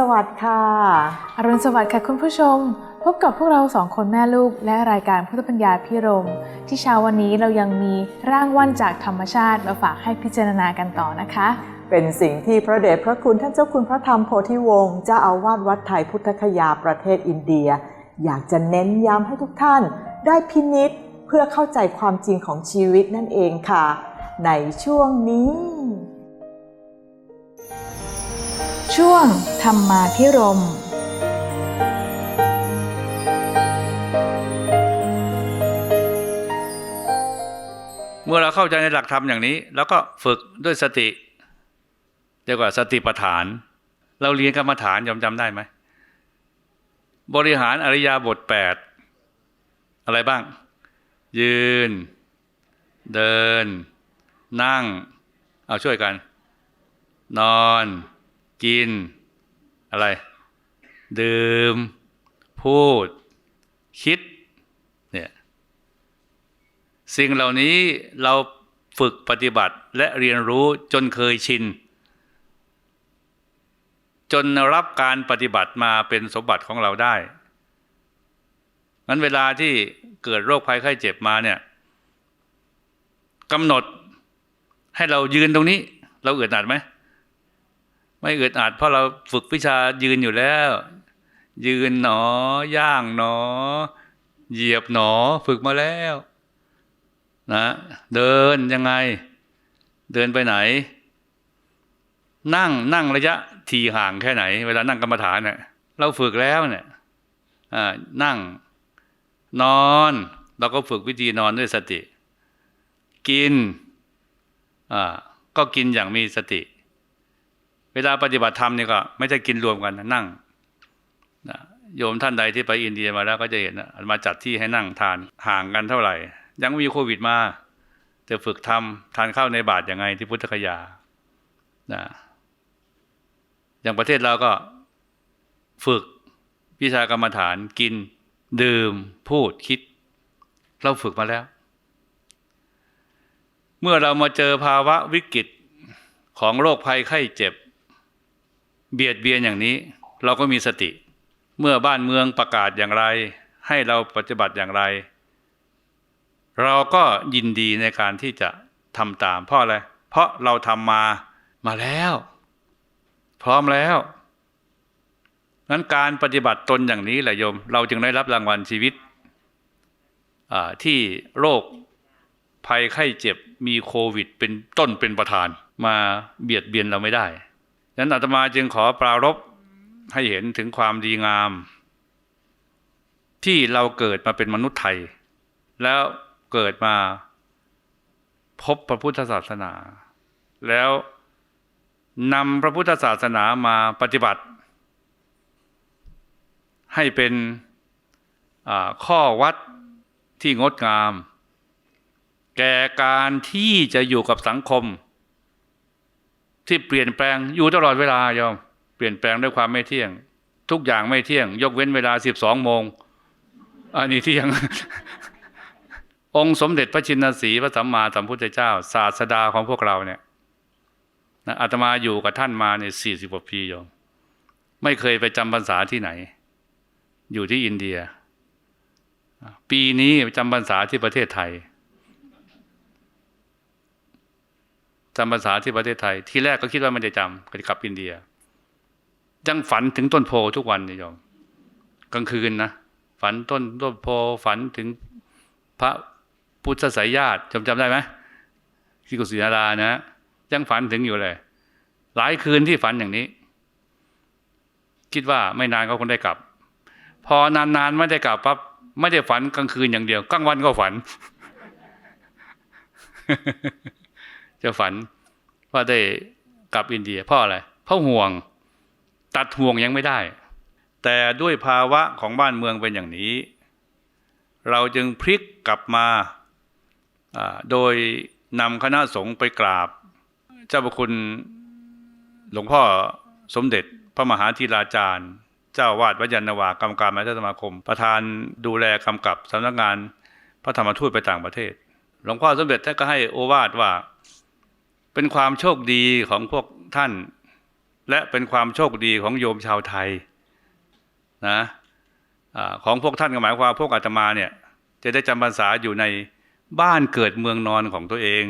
รุณสวัสดิ์ค่ะ อรุณสวัสดิ์ค่ะคุณผู้ชม พบกับพวกเราสองคนแม่ลูกและรายการพุทธปัญญาพิรม ที่เช้าวันนี้เรายังมีร่างว่านจากธรรมชาติมาฝากให้พิจารณากันต่อนะคะ เป็นสิ่งที่พระเดชพระคุณท่านเจ้าคุณพระธรรมโพธิวงศ์เจ้าอาวาสวัดไทยพุทธคยาประเทศอินเดีย อยากจะเน้นย้ำให้ทุกท่าน ได้พินิษเพื่อเข้าใจความจริงของชีวิตนั่นเองค่ะ ในช่วงนี้ ช่วงธรรมาพิรมเมื่อเราเข้าใจในหลักธรรมอย่างนี้ แล้วก็ฝึกด้วยสติเรียกว่าสติปัฏฐาน เราเรียนกรรมฐานยอมจำได้ไหม บริหารอริยาบทแปดอะไรบ้าง ยืน เดิน นั่ง เอาช่วยกัน นอน กิน อะไร ดื่ม พูด คิดเนี่ยสิ่งเหล่านี้เราฝึกปฏิบัติและเรียนรู้จนเคยชิน จนรับการปฏิบัติมาเป็นสมบัติของเราได้งั้นเวลาที่เกิดโรคภัยไข้เจ็บมาเนี่ยกำหนดให้เรายืนตรงนี้ เราเอึดอัดไหม ไม่อึดอัดเพราะเราฝึกวิชายืนอยู่แล้ว ยืนหนอย่างหนอ เหยียบหนอฝึกมาแล้วนะเดินยังไง เดินไปไหน นั่งนั่งระยะทีห่างแค่ไหน เวลานั่งกรรมฐานเนี่ยเราฝึกแล้วเนี่ยนั่งนอนเราก็ฝึกวิธีนอนด้วยสติ กินก็กินอย่างมีสติ เวลาปฏิบัติธรรมนี่ก็ ไม่ใช่กินรวมกันนะนั่งนะโยมท่านใดที่ไปอินเดียมาแล้วก็จะเห็นมาจัดที่ให้นั่งทานห่างกันเท่าไหร่ ยังไม่มีโควิดมาจะฝึกทำทานข้าวในบาทยังไงที่พุทธคยานะอย่างประเทศเราก็ฝึกวิชากรรมฐานกิน ดื่ม พูดคิด เราฝึกมาแล้ว เมื่อเรามาเจอภาวะวิกฤตของโรคภัยไข้เจ็บ เบียดเบียนอย่างนี้ เราก็มีสติ เมื่อบ้านเมืองประกาศอย่างไร ให้เราปฏิบัติอย่างไร เราก็ยินดีในการที่จะทำตาม เพราะอะไร เพราะเราทำมามาแล้ว พร้อมแล้วงั้นการปฏิบัติตนอย่างนี้แหละโยม เราจึงได้รับรางวัลชีวิตที่โรคภัยไข้เจ็บมีโควิด เป็นต้นเป็นประธาน มาเบียดเบียนเราไม่ได้ นั้นอาตมาจึงขอปรารภให้เห็นถึงความดีงาม ที่เราเกิดมาเป็นมนุษย์ไทย แล้วเกิดมาพบพระพุทธศาสนา แล้วนำพระพุทธศาสนามาปฏิบัติ ให้เป็นข้อวัดที่งดงาม แก่การที่จะอยู่กับสังคม ที่เปลี่ยนแปลงอยู่ตลอดเวลายอมเปลี่ยนแปลงด้วยความไม่เที่ยง ทุกอย่างไม่เที่ยง ยกเว้นเวลาสิบสองโมงอันนี้เที่ยงองค์สมเด็จพระชินสีพระสัมมาสัมพุทธเจ้า ศาสดาของพวกเราเนี่ยอาตมาอยู่กับท่านมาในสี่สิบกว่าปีโยมไม่เคยไปจำพรรษาที่ไหน อยู่ที่อินเดีย ปีนี้จำพรรษาที่ประเทศไทย จำพรรษาที่ประเทศไทย ทีแรกก็คิดว่าม่ได้จำก็กลับอินเดีย ยังฝันถึงต้นโพทุกวันเนี่ยโยมกลางคืนนะฝันต้นต้นโพฝันถึงพระพุทธสายญาติจำจำได้ไหมที่กุศินารานะยังฝันถึงอยู่เลย หลายคืนที่ฝันอย่างนี้ คิดว่าไม่นานก็คงได้กลับ พอนานๆไม่ได้กลับปั๊บไม่ได้ฝันกลางคืนอย่างเดียวกลางวันก็ฝัน จะฝันว่าได้กลับอินเดียเพราะอะไรเพราะห่วงตัดห่วงยังไม่ได้ แต่ด้วยภาวะของบ้านเมืองเป็นอย่างนี้ เราจึงพลิกกลับมาโดยนำคณะสงฆ์ไปกราบ เจ้าพระคุณหลวงพ่อสมเด็จพระมหาธีราจารย์ เจ้าวาดวัดยันนวากรรมการมหาเทศสมาคม ประธานดูแลกำกับสำนักงานพระธรรมทูตไปต่างประเทศ หลวงพ่อสมเด็จท่านก็ให้โอวาทว่า เป็นความโชคดีของพวกท่าน และเป็นความโชคดีของโยมชาวไทยนะอาของพวกท่านก็หมายความพวกอาตมาเนี่ยจะได้จำพรรษาอยู่ในบ้านเกิดเมืองนอนของตัวเอง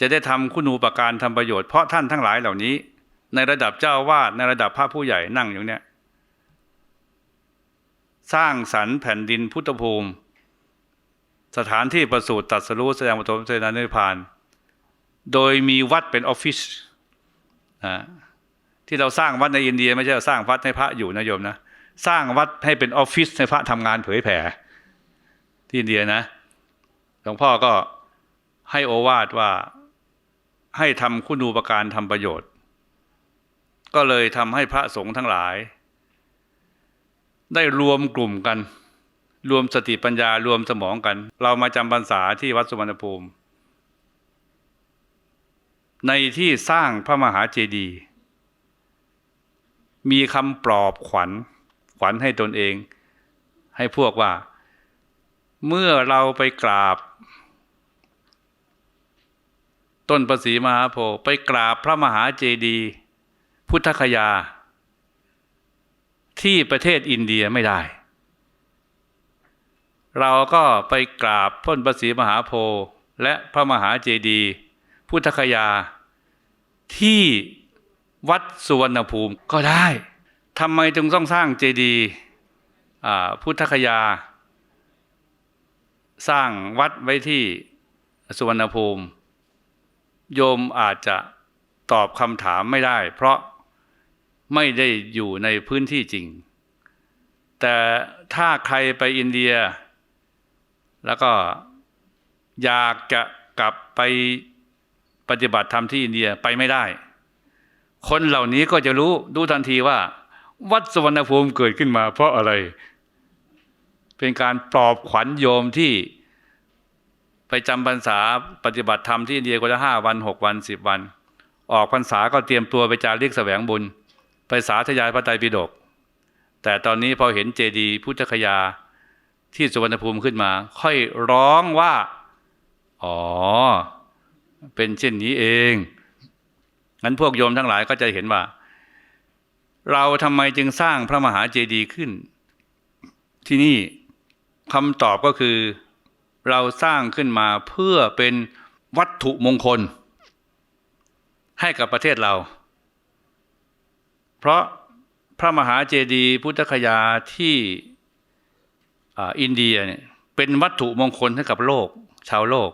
จะได้ทำคุณูปการทำประโยชน์เพราะท่านทั้งหลายเหล่านี้ ในระดับเจ้าวาดในระดับพระผู้ใหญ่นั่งอยู่เนี่ยสร้างสรรค์แผ่นดินพุทธภูมิ สถานที่ประสูติตรัสรู้แสดงปฐมเสนานิพพาน โดยมีวัดเป็นออฟฟิศที่เราสร้างวัดในอินเดีย ไม่ใช่สร้างวัดให้พระอยู่นะโยมนะสร้างวัดให้เป็นออฟฟิศให้พระทำงานเผยแผ่ที่อินเดียนะหลวงพ่อก็ให้โอวาทว่าให้ทำคุณูปการทำประโยชน์ ก็เลยทำให้พระสงฆ์ทั้งหลาย ได้รวมกลุ่มกัน รวมสติปัญญารวมสมองกัน เรามาจำพรรษาที่วัดสุวรรณภูมิ ในที่สร้างพระมหาเจดีย์มีคำปลอบขวัญขวัญให้ตนเอง ให้พวกว่า เมื่อเราไปกราบ ต้นประสีมหาโพธิ์ไปกราบพระมหาเจดีย์พุทธคยา ที่ประเทศอินเดียไม่ได้ เราก็ไปกราบต้นประสีมหาโพธิ์และพระมหาเจดีย์พุทธคยา ที่วัดสุวรรณภูมิก็ได้ทำไมจึงต้องสร้างเจดีย์พุทธคยา สร้างวัดไว้ที่สุวรรณภูมิ โยมอาจจะตอบคำถามไม่ได้ เพราะไม่ได้อยู่ในพื้นที่จริง แต่ถ้าใครไปอินเดีย แล้วก็อยากจะกลับไป ปฏิบัติธรรมที่อินเดียไปไม่ได้ คนเหล่านี้ก็จะรู้ดูทันทีว่า วัดสวรรณภูมิเกิดขึ้นมา เพราะอะไร เป็นการปลอบขวัญโยมที่ไปจำพรรษาปฏิบัติธรรมที่อินเดียก็จะห้าวันหกวันสิบวัน ออกพรรษาก็เตรียมตัวไปจาริกแสวงบุญ ไปสาธยายพระไตรปิฎกแต่ตอนนี้พอเห็นเจดีย์พุทธคยาที่สุวรรณภูมิขึ้นมา ค่อยร้องว่า อ๋อ เป็นเช่นนี้เองงั้นพวกโยมทั้งหลายก็จะเห็นว่า เราทำไมจึงสร้างพระมหาเจดีย์ขึ้น ที่นี่คำตอบก็คือเราสร้างขึ้นมาเพื่อเป็นวัตถุมงคล ให้กับประเทศเรา เพราะพระมหาเจดีย์พุทธคยาที่อ,อินเดียเนี่ยเป็นวัตถุมงคลให้กับโลก ชาวโลก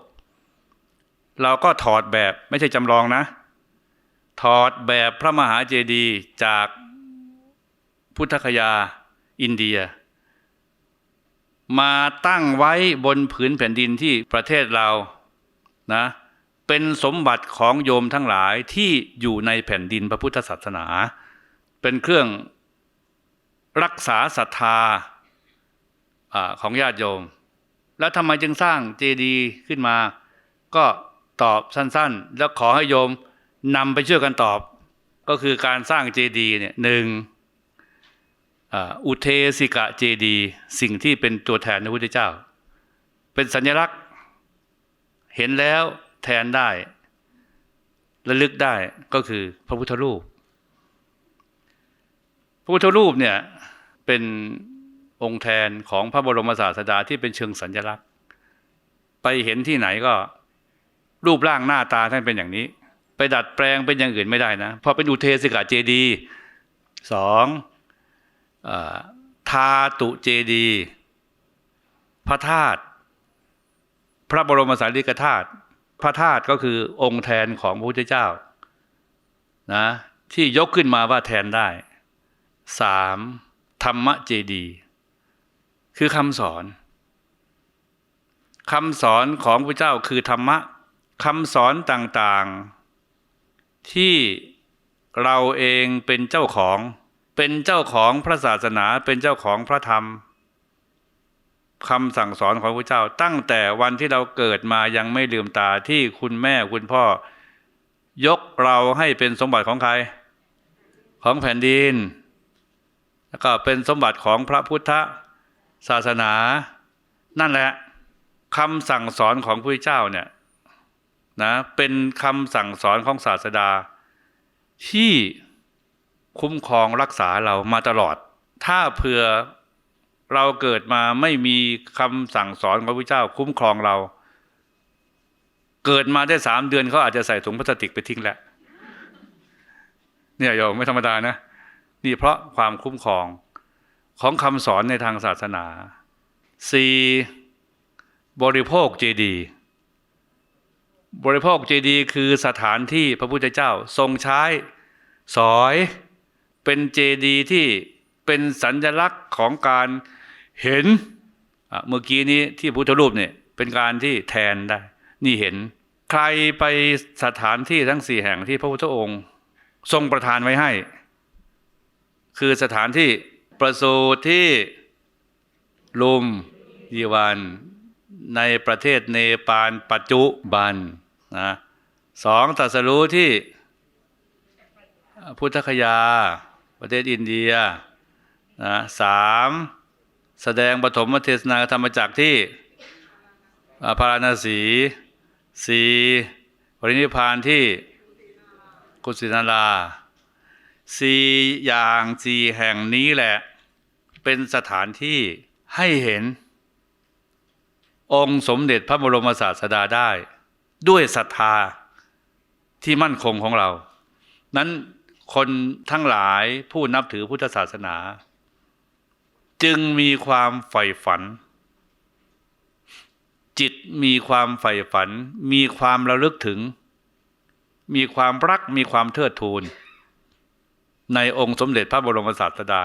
เราก็ถอดแบบไม่ใช่จำลองนะ ถอดแบบพระมหาเจดีย์จากพุทธคยาอินเดีย มาตั้งไว้บนผืนแผ่นดินที่ประเทศเรานะเป็นสมบัติของโยมทั้งหลายที่อยู่ในแผ่นดินพระพุทธศาสนา เป็นเครื่องรักษาศรัทธาอของญาติโยม แล้วทำไมจึงสร้างเจดีย์ขึ้นมาก็ ตอบสั้นๆ แล้วขอให้โยมนำไปช่วยกันตอบ ก็คือการสร้างเจดีเนี่ยหนึ่งอุเทสิกะเจดีสิ่งที่เป็นตัวแทนพระพุทธเจ้า เป็นสัญลักษณ์ เห็นแล้วแทนได้ระลึกได้ก็คือพระพุทธรูป พระพุทธรูปเนี่ยเป็นองค์แทนของพระบรมศาสดาที่เป็นเชิงสัญลักษณ์ ไปเห็นที่ไหนก็ รูปร่างหน้าตาท่านเป็นอย่างนี้ ไปดัดแปลงเป็นอย่างอื่นไม่ได้นะพราะเป็นอุเทสิกาเจดีสองอทาตุเจดี พระธาตุพระบรมสารีริกธาตุพระธาตุก็คือองค์แทนของพระพุทธเจ้านะที่ยกขึ้นมาว่าแทนได้สามธรรมเจดี คือคำสอนคำสอนของพระเจ้าคือธรรมะ คำสอนต่างๆ ที่เราเองเป็นเจ้าของ เป็นเจ้าของพระศาสนาเป็นเจ้าของพระธรรมคำสั่งสอนของพระเจ้า ตั้งแต่วันที่เราเกิดมายังไม่ลืมตาที่คุณแม่คุณพ่อ ยกเราให้เป็นสมบัติของใคร ของแผ่นดิน แล้วก็เป็นสมบัติของพระพุทธศาสนา นั่นแหละคำสั่งสอนของพระเจ้าเนี่ย นะเป็นคำสั่งสอนของศาสดา ที่คุ้มครองรักษาเรามาตลอด ถ้าเผื่อเราเกิดมาไม่มีคำสั่งสอนของพระพุทธเจ้าคุ้มครองเรา เกิดมาได้สามเดือนเขาอาจจะใส่ถุงพลาสติกไปทิ้งแล้วเนี่ยโยมไม่ธรรมดานะ นี่เพราะความคุ้มครองของคำสอนในทางศาสนาสี่บริโภคเจดีย์ บริโภคเจดีย์คือสถานที่พระพุทธเจ้าทรงใช้สอยเป็นเจดีย์ที่เป็นสัญลักษณ์ของการเห็นเมื่อกี้นี้ที่พุทธรูปเนี่ยเป็นการที่แทนได้ นี่เห็น ใครไปสถานที่ทั้งสี่แห่งที่พระพุทธองค์ ทรงประทานไว้ให้ คือสถานที่ประสูติที่ลุมยีวันในประเทศเนปาลปัจจุบัน นะสองตัสรู้ที่พุทธคยา ประเทศอินเดียนะสามแสดงปฐมเทศนาธรรมจักรที่พาราณสีสี่ปรินิพพานที่กุสินาราสี่อย่างสี่แห่งนี้แหละ เป็นสถานที่ให้เห็น องค์สมเด็จพระบรมศาสดาได้ ด้วยศรัทธาที่มั่นคงของเรา นั้นคนทั้งหลายผู้นับถือพุทธศาสนา จึงมีความใฝ่ฝัน จิตมีความใฝ่ฝัน มีความระลึกถึง มีความรักมีความเทิดทูน ในองค์สมเด็จพระบรมศาสดา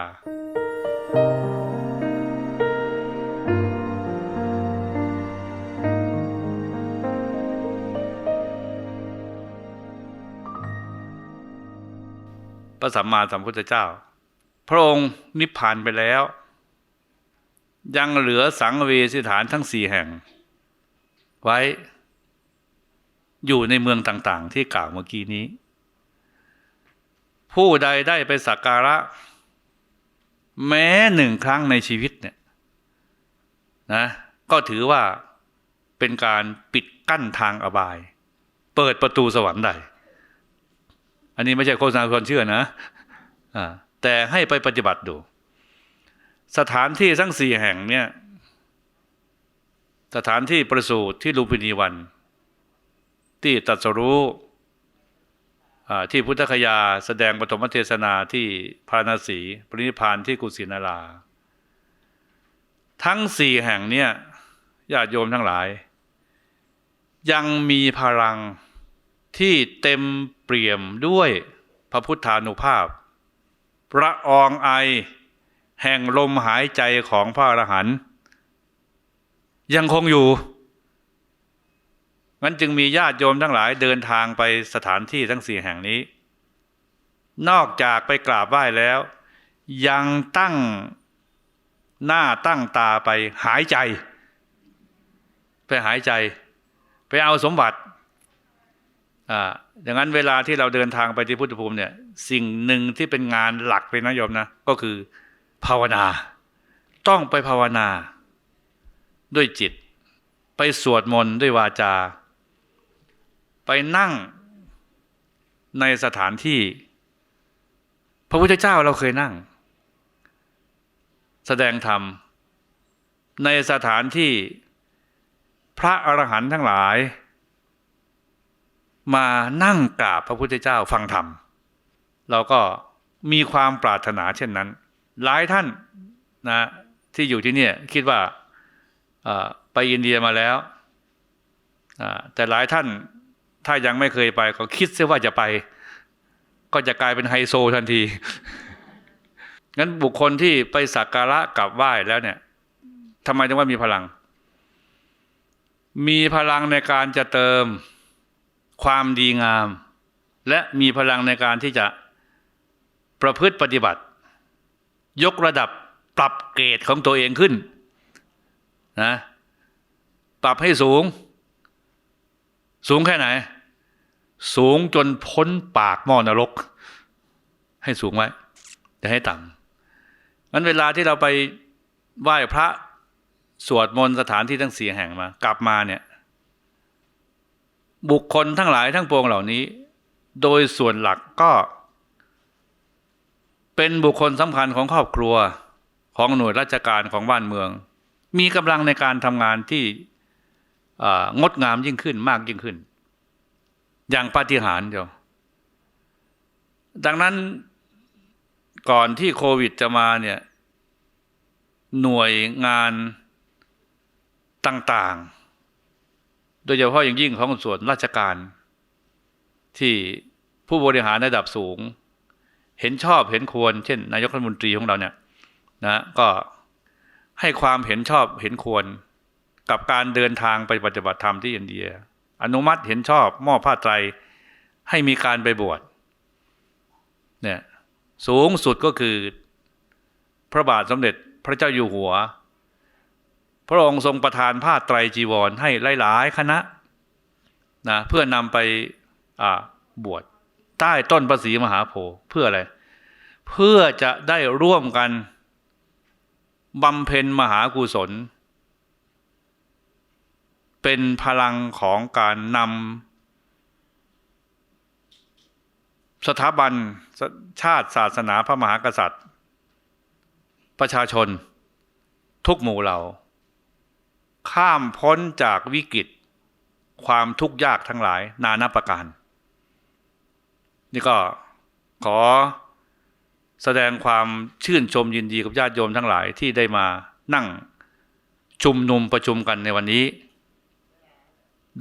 ระสัมมาสัมพุทธเจ้า พระองค์นิพพานไปแล้ว ยังเหลือสังเวสิฐานทั้งสี่แห่ง ไว้อยู่ในเมืองต่างๆ ที่กล่าวเมื่อกี้นี้ ผู้ใดได้ไปสักการะ แม้หนึ่งครั้งในชีวิตเนี่ยนะก็ถือว่าเป็นการปิดกั้นทางอบาย เปิดประตูสวรรค์ได้ อันนี้ไม่ใช่โฆษณาชวนเชื่อนะอแต่ให้ไปปฏิบัติดู สถานที่ทั้งสี่แห่งเนี่ย สถานที่ประสูติที่ลุมพินีวัน ที่ตรัสรู้อ่าที่พุทธคยาแสดงปฐมเทศนาที่พาราณสีปรินิพพานที่กุสินารา ทั้งสี่แห่งเนี่ยญาติโยมทั้งหลาย ยังมีพลัง ที่เต็มเปี่ยมด้วยพระพุทธานุภาพประอองไอแห่งลมหายใจของพระอรหันต์ยังคงอยู่งั้นจึงมีญาติโยมทั้งหลายเดินทางไปสถานที่ทั้งสี่แห่งนี้ นอกจากไปกราบไหว้แล้ว ยังตั้งหน้าตั้งตาไปหายใจ ไปหายใจ ไปเอาสมบัติ อ่าอย่างนั้นเวลาที่เราเดินทางไปที่พุทธภูมิเนี่ย สิ่งหนึ่งที่เป็นงานหลักเลยนะโยมนะก็คือภาวนา ต้องไปภาวนา ด้วยจิต ไปสวดมนต์ด้วยวาจา ไปนั่งในสถานที่ พระพุทธเจ้าเราเคยนั่ง แสดงธรรม ในสถานที่พระอรหันต์ทั้งหลาย มานั่งกราบพระพุทธเจ้าฟังธรรมเราก็มีความปรารถนาเช่นนั้น หลายท่านนะที่อยู่ที่นี่คิดว่าไปอินเดียมาแล้ว แต่หลายท่านถ้ายังไม่เคยไป ก็คิดเสียว่าจะไป ก็จะกลายเป็นไฮโซทันที งั้นบุคคลที่ไปสักการะกราบไหว้แล้วเนี่ยทำไมถึงว่ามีพลัง มีพลังในการจะเติม ความดีงาม และมีพลังในการที่จะประพฤติปฏิบัติ ยกระดับปรับเกรดของตัวเองขึ้นนะปรับให้สูง สูงแค่ไหน สูงจนพ้นปากหม้อนรก ให้สูงไว้จะให้ต่ำงั้นเวลาที่เราไปไหว้พระสวดมนต์สถานที่ทั้งสี่แห่งมา กลับมาเนี่ย บุคคลทั้งหลายทั้งปวงเหล่านี้ โดยส่วนหลักก็ เป็นบุคคลสำคัญของครอบครัวของหน่วยราชการของบ้านเมือง มีกำลังในการทำงานที่งดงามยิ่งขึ้นมากยิ่งขึ้น อย่างปาฏิหาริย์เดียวดังนั้นก่อนที่โควิดจะมาเนี่ยหน่วยงานต่างๆ โดยเฉพาะอย่างยิ่งของส่วนราชการ ที่ผู้บริหารระดับสูง เห็นชอบเห็นควร เช่น นายกรัฐมนตรีของเราเนี่ยนะก็ให้ความเห็นชอบเห็นควร กับการเดินทางไปปฏิบัติธรรมที่อินเดีย อนุมัติเห็นชอบมอบผ้าไตรให้มีการไปบวชเนี่ยสูงสุดก็คือพระบาทสมเด็จพระเจ้าอยู่หัว พระองค์ทรงประทานผ้าไตรจีวรให้หลายๆ คณะนะเพื่อนำไปบวชใต้ต้นพระศรีมหาโพธิ์เพื่ออะไร เพื่อจะได้ร่วมกันบำเพ็ญมหากุศล เป็นพลังของการนำสถาบันชาติศาสนาพระมหากษัตริย์ ประชาชนทุกหมู่เหล่า ข้ามพ้นจากวิกฤต ความทุกข์ยากทั้งหลาย นานาประการ นี่ก็ขอแสดงความชื่นชมยินดีกับญาติโยมทั้งหลายที่ได้มานั่งชุมนุมประชุมกันในวันนี้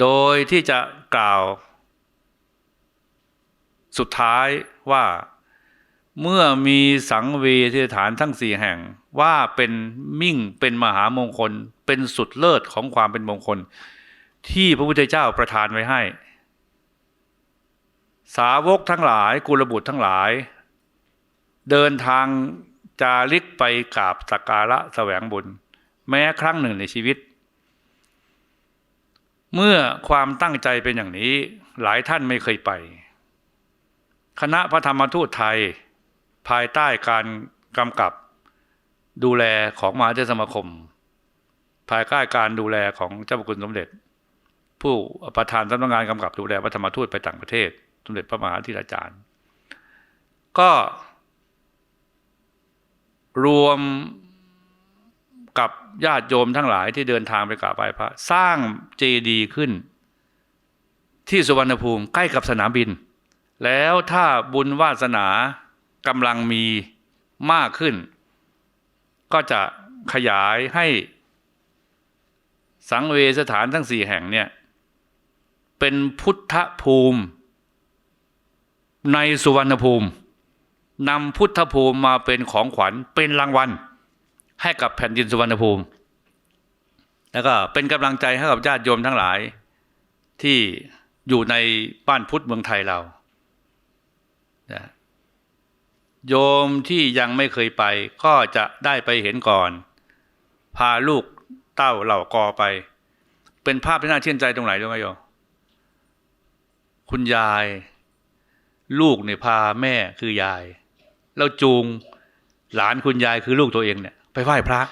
โดยที่จะกล่าว สุดท้ายว่าเมื่อมีสังเวชฐานทั้งสี่แห่งว่าเป็นมิ่งเป็นมหามงคล เป็นสุดเลิศของความเป็นมงคล ที่พระพุทธเจ้าประทานไว้ให้ สาวกทั้งหลายกุลบุตรทั้งหลาย เดินทางจาริกไปกราบสักการะแสวงบุญ แม้ครั้งหนึ่งในชีวิต เมื่อความตั้งใจเป็นอย่างนี้หลายท่านไม่เคยไป คณะพระธรรมทูตไทย ภายใต้การกำกับดูแลของมหาเทรสมาคม ภายใต้การดูแลของเจ้าพระคุณสมเด็จ ผู้ประธานสำนักงานกำกับดูแลพระธรรมทูตไปต่างประเทศ สมเด็จพระมหาธิราจารย์ ก็รวมกับญาติโยมทั้งหลายที่เดินทางไปกราบไหว้พระ สร้างเจดีย์ขึ้น ที่สุวรรณภูมิใกล้กับสนามบิน แล้วถ้าบุญวาสนากำลังมีมากขึ้น ก็จะขยายให้ สังเวสถานทั้งสี่แห่งเนี่ยเป็นพุทธภูมิ ในสุวรรณภูมินำพุทธภูมิมาเป็นของขวัญเป็นรางวัล ให้กับแผ่นดินสุวรรณภูมิ แล้วก็เป็นกำลังใจให้กับญาติโยมทั้งหลายที่อยู่ในบ้านพุทธเมืองไทยเราโยมที่ยังไม่เคยไปก็จะได้ไปเห็นก่อน พาลูก เต้าเหล่ากอไป เป็นภาพที่น่าเชื่นใจตรงไหนรู้ไหมโยคุณยาย ลูกเนี่ยพาแม่คือยาย แล้วจูงหลานคุณยายคือลูกตัวเองเนี่ย ไปไหว้พระ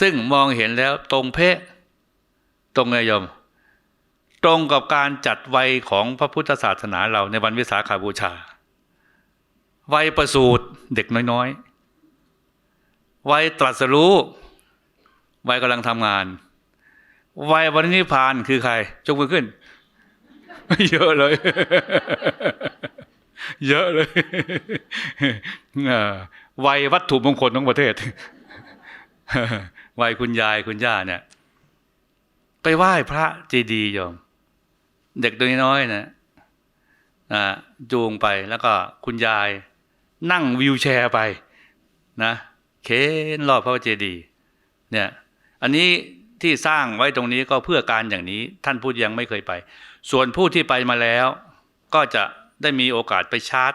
ซึ่งมองเห็นแล้วตรงเพะตรงไงโยม ตรงกับการจัดวัยของพระพุทธศาสนาเราในวันวิสาขาบูชา วัยประสูติเด็กน้อยๆ วัยตรัสรู้ วัยกำลังทำงาน วัยวันนิพพานคือใครจงมือขึ้น เยอะเลย เยอะเลยวัยวัตถุมงคลของประเทศวัยคุณยายคุณย่าเนี่ย ไปไหว้พระเจดีย์โยม เด็กตัวน้อยนะนะจูงไปแล้วก็คุณยายนั่งวิวแชร์ไป นะเค้นรอบพระเจดีย์เนี่ย อันนี้ที่สร้างไว้ตรงนี้ก็เพื่อการอย่างนี้ท่านผู้ยังไม่เคยไป ส่วนผู้ที่ไปมาแล้ว ก็จะได้มีโอกาสไปชาร์จ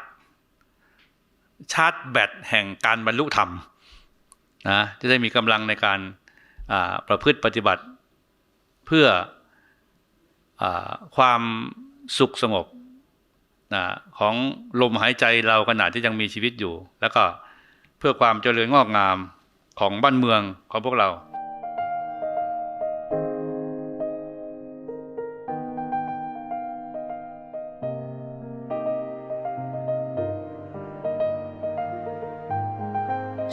ชาร์จแบตแห่งการบรรลุธรรมนะจะได้มีกำลังในการประพฤติปฏิบัติเพื่ออความสุขสงบนะของลมหายใจเราขณะที่ยังมีชีวิตอยู่ แล้วก็เพื่อความเจริญงอกงามของบ้านเมืองของพวกเรา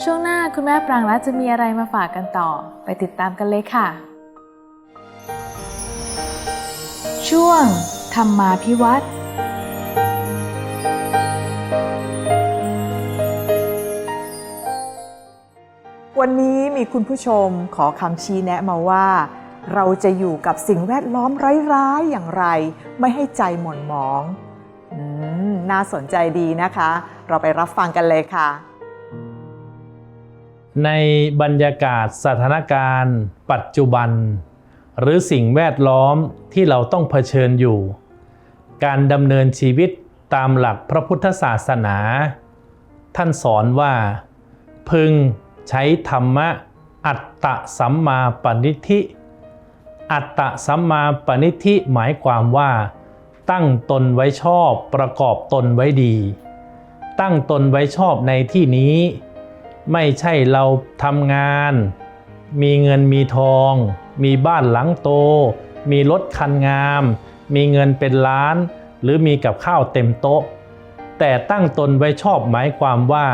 ช่วงหน้าคุณแม่ปรางรัตจะมีอะไรมาฝากกันต่อ ไปติดตามกันเลยค่ะ ช่วง ธรรมาพิวัตรวันนี้มีคุณผู้ชมขอคำชี้แนะมาว่า เราจะอยู่กับสิ่งแวดล้อมร้ายๆอย่างไร ไม่ให้ใจหม่นหมองอืมน่าสนใจดีนะคะ เราไปรับฟังกันเลยค่ะ ในบรรยากาศสถานการณ์ ปัจจุบัน หรือสิ่งแวดล้อมที่เราต้องเผชิญอยู่ การดำเนินชีวิตตามหลักพระพุทธศาสนา ท่านสอนว่า พึงใช้ธรรมะ อัตตะสัมมาปณิธิ อัตตะสัมมาปณิธิหมายความว่า ตั้งตนไว้ชอบประกอบตนไว้ดี ตั้งตนไว้ชอบในที่นี้ ไม่ใช่เราทำงาน มีเงินมีทอง มีบ้านหลังโต มีรถคันงาม มีเงินเป็นล้าน หรือมีกับข้าวเต็มโต๊ะ แต่ตั้งตนไว้ชอบหมายความว่า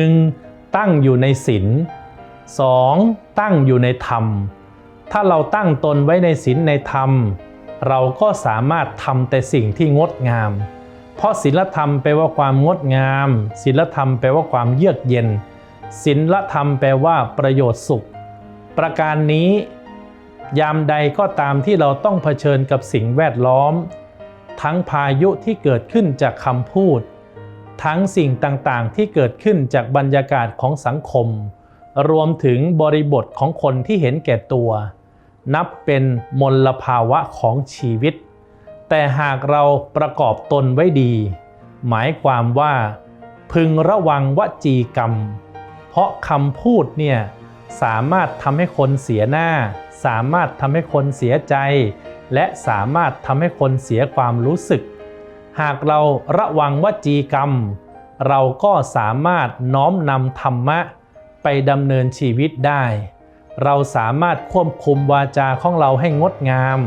1. ตั้งอยู่ในศีล 2. ตั้งอยู่ในธรรม ถ้าเราตั้งตนไว้ในศีลในธรรม เราก็สามารถทำแต่สิ่งที่งดงาม เพราะศีลธรรมแปลว่าความงดงามศีลธรรมแปลว่าความเยือกเย็นศีลธรรมแปลว่าประโยชน์สุข ประการนี้ ยามใดก็ตามที่เราต้องเผชิญกับสิ่งแวดล้อม ทั้งพายุที่เกิดขึ้นจากคำพูด ทั้งสิ่งต่างๆที่เกิดขึ้นจากบรรยากาศของสังคม รวมถึงบริบทของคนที่เห็นแก่ตัว นับเป็นมลภาวะของชีวิต แต่หากเราประกอบตนไว้ดี หมายความว่า พึงระวังวจีกรรม เพราะคำพูดเนี่ยสามารถทำให้คนเสียหน้า สามารถทำให้คนเสียใจ และสามารถทำให้คนเสียความรู้สึก หากเราระวังวจีกรรม เราก็สามารถน้อมนำธรรมะ ไปดำเนินชีวิตได้ เราสามารถควบคุมวาจาของเราให้งดงาม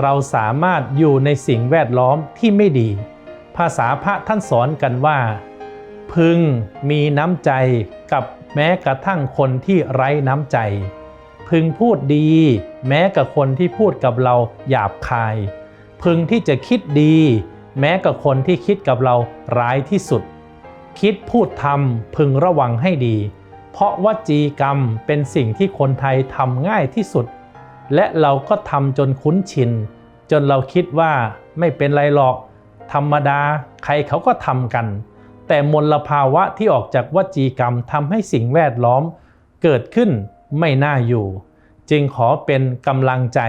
เราสามารถอยู่ในสิ่งแวดล้อมที่ไม่ดี ภาษาพระท่านสอนกันว่า พึงมีน้ำใจกับแม้กระทั่งคนที่ไร้น้ำใจ พึงพูดดี แม้กับคนที่พูดกับเราหยาบคาย พึงที่จะคิดดี แม้กับคนที่คิดกับเราร้ายที่สุด คิดพูดทำพึงระวังให้ดี เพราะวจีกรรมเป็นสิ่งที่คนไทยทำง่ายที่สุด และเราก็ทำจนคุ้นชิน จนเราคิดว่าไม่เป็นไรหรอก ธรรมดาใครเขาก็ทำกัน แต่มลภาวะที่ออกจากวจีกรรมทำให้สิ่งแวดล้อม เกิดขึ้นไม่น่าอยู่ จึงขอเป็นกำลังใจ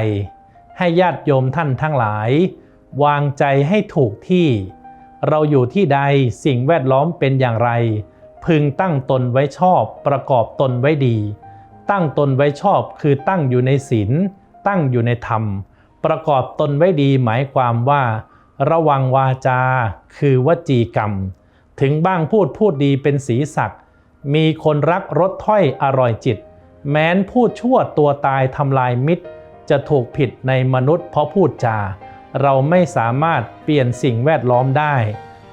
ให้ญาติโยมท่านทั้งหลาย วางใจให้ถูกที่ เราอยู่ที่ใดสิ่งแวดล้อมเป็นอย่างไร พึงตั้งตนไว้ชอบประกอบตนไว้ดี ตั้งตนไว้ชอบคือตั้งอยู่ในศีลตั้งอยู่ในธรรม ประกอบตนไว้ดีหมายความว่า ระวังวาจา คือวจีกรรม ถึงบ้างพูดพูดดีเป็นสีสักมีคนรักรสถ้อยอร่อยจิต แม้นพูดชั่วตัวตายทำลายมิตร จะถูกผิดในมนุษย์เพราะพูดจา เราไม่สามารถเปลี่ยนสิ่งแวดล้อมได้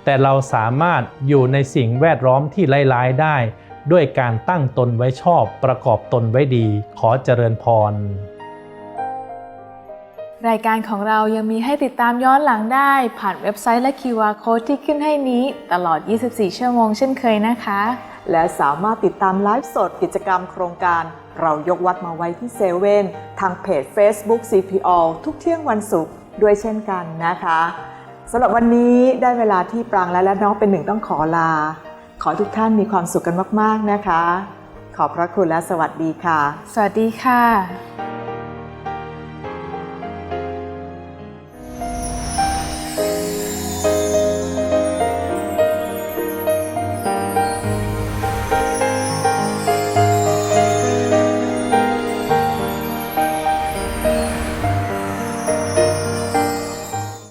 แต่เราสามารถอยู่ในสิ่งแวดล้อมที่ร้ายๆได้ ด้วยการตั้งตนไว้ชอบประกอบตนไว้ดี ขอเจริญพร รายการของเรายังมีให้ติดตามย้อนหลังได้ ผ่านเว็บไซต์และ QR Code ที่ขึ้นให้นี้ ตลอด 24 ชั่วโมงเช่นเคยนะคะ และสามารถติดตามไลฟ์สดกิจกรรมโครงการ เรายกวัดมาไว้ที่เซเว่นทางเพจ Facebook CPO ทุกเที่ยงวันศุกร์ด้วยเช่นกันนะคะสำหรับวันนี้ได้เวลาที่ปรางและและน้องเป็นหนึ่งต้องขอลา ขอให้ทุกท่านมีความสุขกันมาก ๆ นะคะ ขอบพระคุณและสวัสดีค่ะ สวัสดีค่ะ